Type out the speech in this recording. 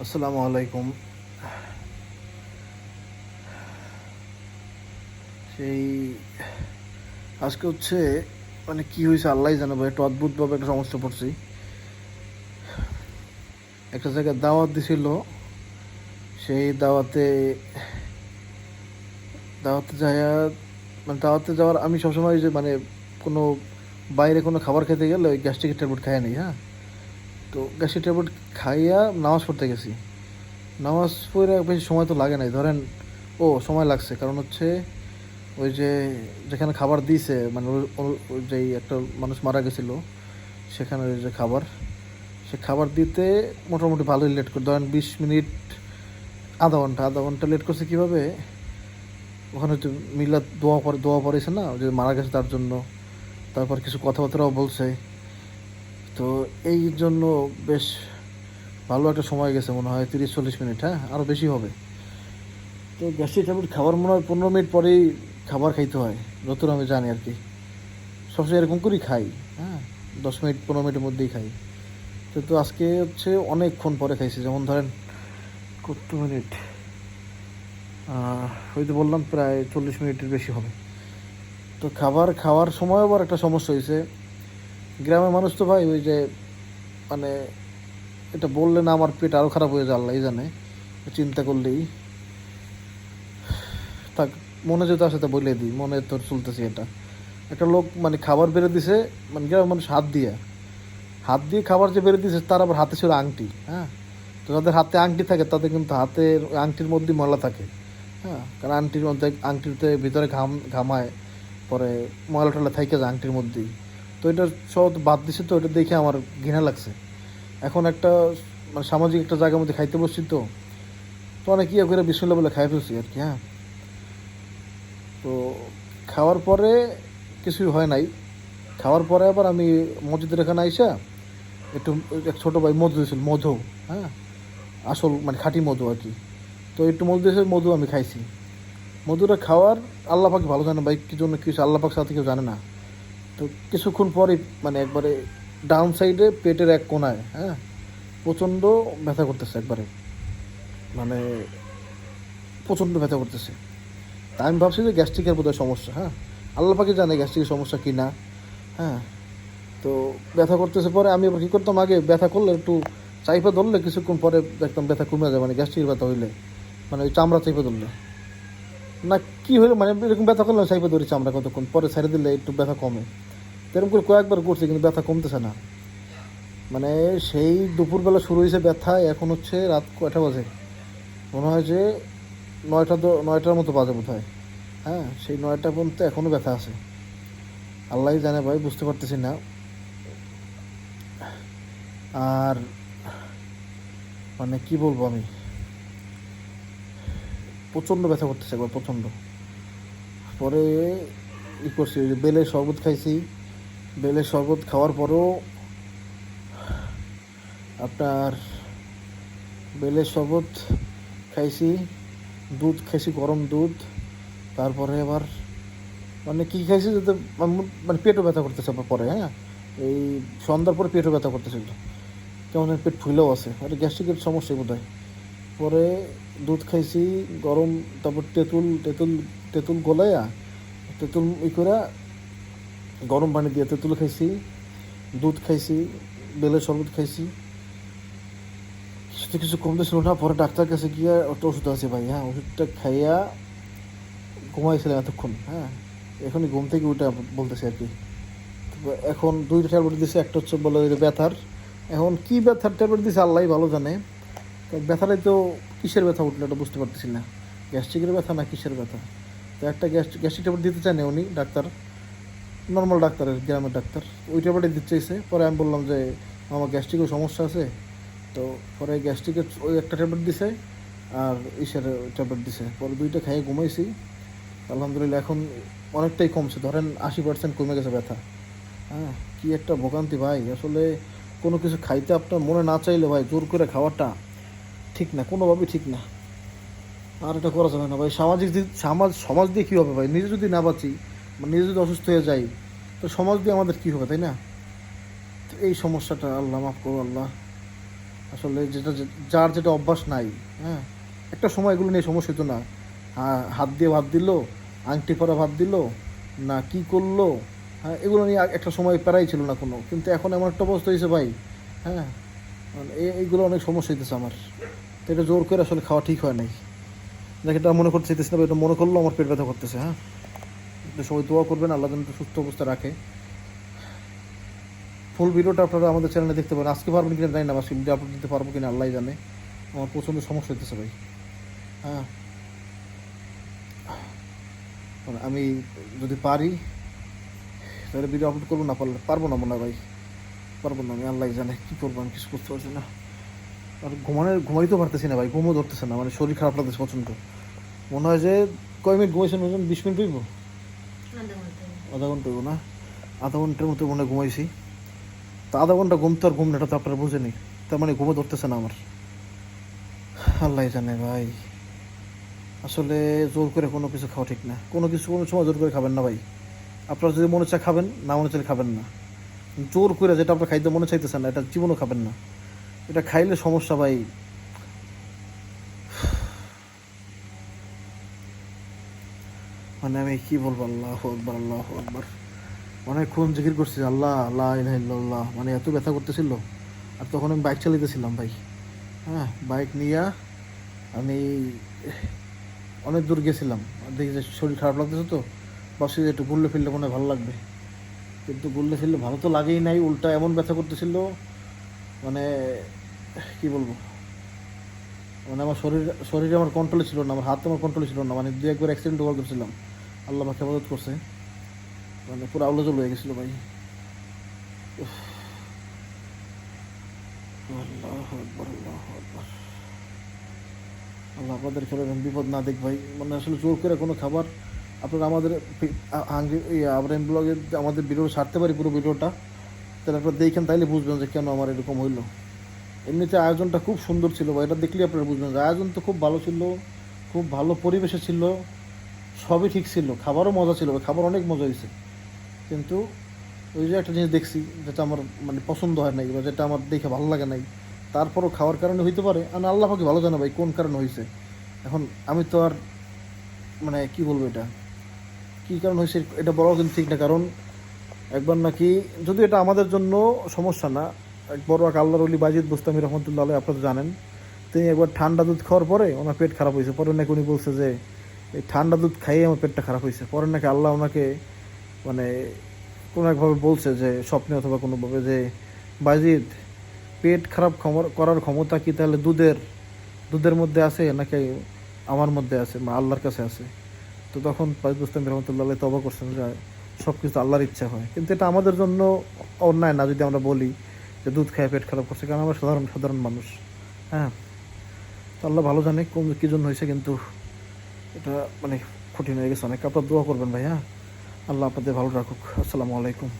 আসসালামু আলাইকুম। সেই, আজকে হচ্ছে মানে কি হয়েছে আল্লাহ জানে ভাই, একটা অদ্ভুতভাবে একটা সমস্যা পড়ছি। একটা জায়গায় দাওয়াত দিছিল, সেই দাওয়াতে দাওয়াতে যায় মানে দাওয়াতে যাওয়ার আমি সবসময় যে মানে কোনো বাইরে কোনো খাবার খেতে গেলে ওই গ্যাস্ট্রিকের ট্যাবলেট খাই নিই হ্যাঁ? তো গ্যাসের ট্যাবলেট খাইয়া নামাজ পড়তে গেছি। নামাজ পড়ে বেশি সময় তো লাগে নাই। ধরেন, ও, সময় লাগছে। কারণ হচ্ছে ওই যে যেখানে খাবার দিয়েছে মানে ওই- যেই একটা মানুষ মারা গেছিল, সেখানে যে খাবার, সে খাবার দিতে মোটামুটি ভালোই লেট করে। ধরেন বিশ মিনিট, আধা ঘণ্টা আধা ঘণ্টা লেট করছে কীভাবে? ওখানে তো মিলাদ দোয়া পরে, দোয়া পড়েছে না? যে মারা গেছে তার জন্য। তারপর কিছু কথাবার্তাও বলছে। তো এই জন্য বেশ ভালো একটা সময় গেছে মনে হয়, তিরিশ, চল্লিশ মিনিট হ্যাঁ? আরও বেশি হবে। তো গ্যাস্ট্রিক ট্যাবলেট খাবার মনে হয় পনেরো মিনিট পরেই খাবার খাইতে হয় যতটা আমি জানি আর কি। সবসময় এরকম করেই খাই হ্যাঁ? দশ মিনিট, পনেরো মিনিটের মধ্যেই খাই। তো তো আজকে হচ্ছে অনেকক্ষণ পরে খাইছি, যেমন ধরেন কত মিনিট? ওই তো বললাম প্রায় চল্লিশ মিনিটের বেশি হবে। তো খাবার খাওয়ার সময় আবার একটা সমস্যা হয়েছে গ্রামের মানুষ তো ভাই ওই যে মানে এটা বললে না আমার পেট আরও খারাপ হয়ে যায় জানে, চিন্তা করলেই। থাক, মনে যেটা আসে তা বলে দিই, মনে তোর চলতেছি এটা। একটা লোক মানে খাবার বেড়ে দিছে মানে গ্রামের মানুষ হাত দিয়ে। হাত দিয়ে খাবার যে বেড়ে দিছে, তার আবার হাতে ছিল আংটি হ্যাঁ? তো যাদের হাতে আংটি থাকে, তাদের কিন্তু হাতের আংটির মধ্যে ময়লা থাকে হ্যাঁ? কারণ আংটির মধ্যে আংটিতে ভিতরে ঘাম, ঘামায়, পরে ময়লা টলা থাকে আংটির মধ্যেই। তো এটা সব বাদ দিছে তো, এটা দেখে আমার ঘৃণা লাগছে। এখন একটা মানে সামাজিক একটা জায়গার মধ্যে খাইতে বসছি তো তো অনেক ইয়ে করে বিশ্বল্লা বলে খাই ফেলছি আর কি হ্যাঁ। তো খাওয়ার পরে কিছুই হয় নাই। খাওয়ার পরে আবার আমি মসজিদের এখানে আইসা একটু, এক ছোটো ভাই মধু দিয়েছিল, মধু হ্যাঁ। আসল মানে খাঁটি মধু আর কি। তো একটু মধু দিয়েছে, মধু আমি খাইছি। মধুটা খাওয়ার আল্লাহ পাক ভালো জানে ভাই, কি জন্য কিছু আল্লাহ পাক সাথে কেউ জানে না। তো কিছুক্ষণ পরে মানে একবারে ডাউন সাইডে পেটের এক কোনায় হ্যাঁ প্রচণ্ড ব্যথা করতেছে একবারে। মানে প্রচণ্ড ব্যথা করতেছে। তা আমি ভাবছি যে গ্যাস্ট্রিকের বোধহয় সমস্যা হ্যাঁ। আল্লাহ পাকে জানে গ্যাস্ট্রিকের সমস্যা কি না হ্যাঁ। তো ব্যথা করতেছে পরে আমি আবার কী করতাম, আগে ব্যথা করলে একটু চাইপা ধরলে কিছুক্ষণ পরে দেখতাম ব্যথা কমে যায় মানে গ্যাস্ট্রিকের ব্যথা হইলে মানে ওই চামড়া চাইপা ধরলে। না, কি হলো? মানে এরকম ব্যথা করলে চাইপা ধরি আমরা কতক্ষণ? পরে ছেড়ে দিলে একটু ব্যথা কমে। এরকম করে কয়েকবার করছি, কিন্তু ব্যথা কমতেছে না। মানে সেই দুপুরবেলা শুরু হয়েছে ব্যথা, এখন হচ্ছে রাত কয়টা বাজে? মনে হয় যে নয়টা নয়টার মতো বাজে বোধ হয় হ্যাঁ সেই নয়টা পর্যন্ত এখনও ব্যথা আছে। আল্লাহ জানে ভাই, বুঝতে পারতেছি না। আর মানে কি বলব আমি? প্রচণ্ড ব্যথা করতেছে একবার, প্রচণ্ড। পরে ই করছি, ওই যে বেলের শরবত খাইছি। বেলের শরবত খাওয়ার পরেও আপনার বেলের শরবত খাইছি, দুধ খাইছি, গরম দুধ। তারপরে আবার মানে কী খাইছি যাতে মানে পেটও ব্যথা করতেছে আবার পরে হ্যাঁ? এই সন্ধ্যার পরে পেটও ব্যথা করতেছে কেমন পেট ফুলেও আছে একটা গ্যাস্ট্রিকের সমস্যা বোধ হয় পরে দুধ খাইছি, গরম, তারপর তেঁতুল তেঁতুল তেঁতুল গলাইয়া তেঁতুল ই করে গরম পানি দিয়ে তেঁতুল খাইছি, দুধ খাইছি বেলের শরবত খাইছি। কিছু কিছু কমতে ছিল না, পরে ডাক্তার কাছে গিয়ে একটা ওষুধ আছে ভাই হ্যাঁ ওষুধটা খাইয়া ঘুমাইছিলাম এতক্ষণ হ্যাঁ এখনই ঘুম থেকে উঠে বলতেছে আর কি। এখন দুইটা ট্যাবলেট দিছে, একটা হচ্ছে বলে ব্যথার। এখন কি ব্যথার ট্যাবলেট দিছে আল্লাহ ভালো জানে। ব্যথাটাই তো কিসের ব্যথা উঠল এটা বুঝতে পারতেছি না। গ্যাস্ট্রিকের ব্যথা না কিসের ব্যথা? তো একটা গ্যাস্ট্রিক গ্যাস্ট্রিক ট্যাবলেট দিতে চান উনি, ডাক্তার নর্মাল ডাক্তারের, গ্রামের ডাক্তার। ওই ট্যাবলেটই দিতে চাইছে। পরে আমি বললাম যে, আমার গ্যাস্ট্রিকের সমস্যা আছে। তো পরে গ্যাস্ট্রিকের ওই একটা ট্যাবলেট দিছে আর ইসের ট্যাবলেট দিছে। পরে দুইটা খাইয়ে ঘুমাইছি। আলহামদুলিল্লাহ, এখন অনেকটাই কমছে। ধরেন আশি পার্সেন্ট কমে গেছে ব্যথা। হ্যাঁ কী একটা ভোগান্তি ভাই। আসলে কোনো কিছু খাইতে আপনার মনে না চাইলে ভাই, জোর করে খাওয়াটা ঠিক না, কোনোভাবেই ঠিক না। আর এটা করা যাবে না ভাই। সামাজিক সমাজ সমাজ দিয়ে কী হবে ভাই? নিজে যদি না বাঁচি, বা নিজে যদি অসুস্থ হয়ে যাই, তো সমাজ দিয়ে আমাদের কী হবে, তাই না? তো এই সমস্যাটা আল্লাহ মাফ করো আল্লাহ। আসলে যেটা যার যেটা অভ্যাস নাই হ্যাঁ? একটা সময় এগুলো নিয়ে সমস্যা হতো না। হাত দিয়ে ভাত দিল, আংটি পরা ভাত দিল, না কি করল হ্যাঁ এগুলো নিয়ে একটা সময় প্যারাই ছিল না কোনো। কিন্তু এখন এমন একটা অবস্থা হয়েছে ভাই হ্যাঁ? মানে এইগুলো অনেক সমস্যা হইতেছে আমার। তো এটা জোর করে আসলে খাওয়া ঠিক হয় নাই। দেখ, এটা মনে করতে চাইতেছি না এটা মনে করলেও আমার পেট ব্যথা করতেছে হ্যাঁ? সবাই দোয়া করবেন, আল্লাহ যেন সুস্থ অবস্থা রাখে। ফুল ভিডিওটা আপনারা আমাদের চ্যানেলে দেখতে পারেন। আজকে পারবেন কিনা জানি না বা ভিডিও আপলোড দিতে পারব কিনা আল্লাহ জানে। আমার প্রচণ্ড সমস্যা হইতেছে ভাই। হ্যাঁ। মানে আমি যদি পারি, তাহলে ভিডিও আপলোড করব, না পারলে পারব না মনে হয় ভাই। পারব না আমি আল্লাহ জানে, কী করব, আমি কিছু করতে পারছি না। আর ঘুমানোর ঘুমাইতেও পারতেছি না ভাই, ঘুমও ধরতেছে না মানে শরীর খারাপ লাগতেছে প্রচণ্ড। মনে হয় যে কয় মিনিট ঘুমাইছেন বলছেন বিশ মিনিট হইব? আধা ঘণ্টা না? আধা ঘণ্টার মতো মনে ঘুমাইছি। তা আধা ঘণ্টা ঘুম তো আর ঘুম না, এটা তো আপনারা বুঝেনি তার মানে ঘুমও ধরতেছে না আমার। আল্লাহ জানে ভাই। আসলে জোর করে কোনো কিছু খাওয়া ঠিক না। কোনো কিছু কোনো সময় জোর করে খাবেন না ভাই। আপনারা যদি মনে চায় খাবেন, না মনে চাইলে খাবেন না। জোর করে যেটা আপনার খাইতে মনে চাইতেছেন না, এটা জীবনও খাবেন না। এটা খাইলে সমস্যা ভাই। মানে আমি কি বলব, আল্লাহ আকবর আল্লাহ আকবর। অনেকক্ষণ জিকির করছি, আল্লাহ আল্লাহ ইল্লাল্লাহ। মানে এত ব্যথা করতেছিল। আর তখন আমি বাইক চালাইতেছিলাম ভাই। হ্যাঁ বাইক নিয়ে আমি অনেক দূর গেছিলাম। দেখি যে শরীর খারাপ লাগতেছে তো। ভাবছি যে একটু ঘুরলে ফিরলে মনে ভালো লাগবে। কিন্তু ঘুরলে ফিরলে ভালো তো লাগেই নাই, উল্টা এমন ব্যথা করতেছিল মানে কি বলব? মানে আমার শরীর, শরীরে আমার কন্ট্রোলে ছিল না, আমার হাত আমার কন্ট্রোলে ছিল না। মানে দু একবার অ্যাক্সিডেন্ট ওভার করছিলাম আল্লাহ আমাকে হেফাজত করছে। মানে পুরো আউলাজল হয়ে গেছিল ভাই। আল্লাহ আপনাদের খেলে বিপদ না দেখ ভাই। মানে আসলে জোর করে কোনো খাবার আপনারা আমাদের আমাদের ভিডিও ছাড়তে পারি পুরো ভিডিওটা তাহলে আপনারা দেখেন, তাইলে বুঝবেন যে কেন আমার এরকম হইল। এমনিতে আয়োজনটা খুব সুন্দর ছিল বা এটা দেখলে আপনারা বুঝবেন যে আয়োজন তো খুব ভালো ছিল, খুব ভালো পরিবেশে ছিল, সবই ঠিক ছিল, খাবারও মজা ছিল, খাবার অনেক মজা হয়েছে। কিন্তু ওই যে একটা জিনিস দেখছি, যেটা আমার মানে পছন্দ হয় নাই বা যেটা আমার দেখে ভালো লাগে নাই, তারপরও খাওয়ার কারণে হইতে পারে। আর আল্লাহ পাকে ভালো জানা ভাই কোন কারণে হয়েছে এখন আমি তো আর মানে কি বলব এটা? কী কারণ হয়েছে এটা বলাও কিন্তু ঠিক না, কারণ একবার নাকি, যদি এটা আমাদের জন্য সমস্যা না, এক বড় এক আল্লাহর অলি বাজিদ বুস্তামি রহমতুল্লাহ আলাই আপনারা জানেন, তিনি একবার ঠান্ডা দুধ খাওয়ার পরে ওনার পেট খারাপ হয়েছে। পরে নাকি উনি বলছে যে, এই ঠান্ডা দুধ খাইয়ে আমার পেটটা খারাপ হয়েছে। পরে নাকি আল্লাহ ওনাকে মানে কোনো একভাবে বলছে যে, স্বপ্নে অথবা কোনোভাবে যে, বাজিদ, পেট খারাপ করার ক্ষমতা কি তাহলে দুধের দুধের মধ্যে আছে নাকি আমার মধ্যে আছে বা আল্লাহর কাছে আছে? তো তখন বাজিদ বুস্তামি রহমতুল্লাহ তবা করছেন যে সব কিছু আল্লাহর ইচ্ছা হয়। কিন্তু এটা আমাদের জন্য অন্যায় না, যদি আমরা বলি যে দুধ খায়, পেট খারাপ করছে, কারণ আমরা সাধারণ সাধারণ মানুষ। হ্যাঁ? তো আল্লাহ ভালো জানে কোন কী জন্য হয়েছে, কিন্তু এটা মানে কঠিন হয়ে গেছে। অনেক আপনার দোয়া করবেন ভাই হ্যাঁ আল্লাহ আপনাদের ভালো রাখুক। আসসালামু আলাইকুম।